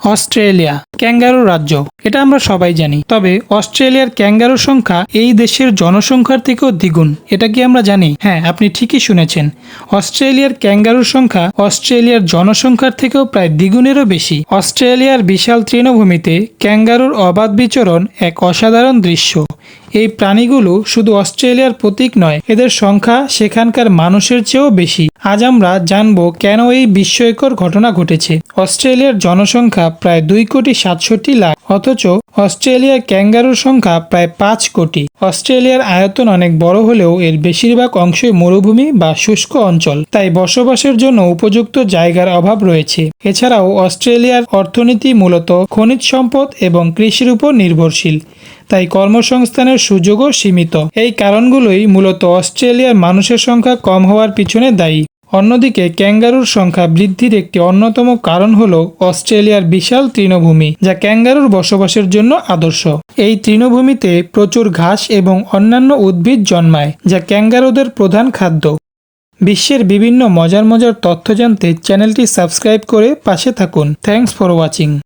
Australia, kangaroo রাজ্য, এটা আমরা সবাই জানি। তবে অস্ট্রেলিয়ার ক্যাঙ্গারুর সংখ্যা এই দেশের জনসংখ্যার থেকেও দ্বিগুণ, এটা কি আমরা জানি? হ্যাঁ আপনি ঠিকই শুনেছেন। অস্ট্রেলিয়ার ক্যাঙ্গারুর সংখ্যা অস্ট্রেলিয়ার জনসংখ্যার থেকেও প্রায় দ্বিগুণেরও বেশি। অস্ট্রেলিয়ার বিশাল তৃণভূমিতে ক্যাঙ্গারুর অবাধ বিচরণ এক অসাধারণ দৃশ্য। এই প্রাণীগুলো শুধু অস্ট্রেলিয়ার প্রতীক নয়, এদের সংখ্যা সেখানকার মানুষের চেয়েও বেশি। আজ আমরা জানব কেন এই বিস্ময়কর ঘটনা ঘটেছে। অস্ট্রেলিয়ার জনসংখ্যা প্রায় দুই কোটি সাতষট্টি লাখ, অথচ অস্ট্রেলিয়ার ক্যাঙ্গারুর সংখ্যা প্রায় পাঁচ কোটি। অস্ট্রেলিয়ার আয়তন অনেক বড় হলেও এর বেশিরভাগ অংশই মরুভূমি বা শুষ্ক অঞ্চল, তাই বসবাসের জন্য উপযুক্ত জায়গার অভাব রয়েছে। এছাড়াও অস্ট্রেলিয়ার অর্থনীতি মূলত খনিজ সম্পদ এবং কৃষির উপর নির্ভরশীল, তাই কর্মসংস্থানের সুযোগও সীমিত। এই কারণগুলোই মূলত অস্ট্রেলিয়ার মানুষের সংখ্যা কম হওয়ার পিছনে দায়ী। অন্যদিকে, ক্যাঙ্গারুর সংখ্যা বৃদ্ধির একটি অন্যতম কারণ হল অস্ট্রেলিয়ার বিশাল তৃণভূমি, যা ক্যাঙ্গারুর বসবাসের জন্য আদর্শ। এই তৃণভূমিতে প্রচুর ঘাস এবং অন্যান্য উদ্ভিদ জন্মায়, যা ক্যাঙ্গারুদের প্রধান খাদ্য। বিশ্বের বিভিন্ন মজার মজার তথ্য জানতে চ্যানেলটি সাবস্ক্রাইব করে পাশে থাকুন। Thanks for watching.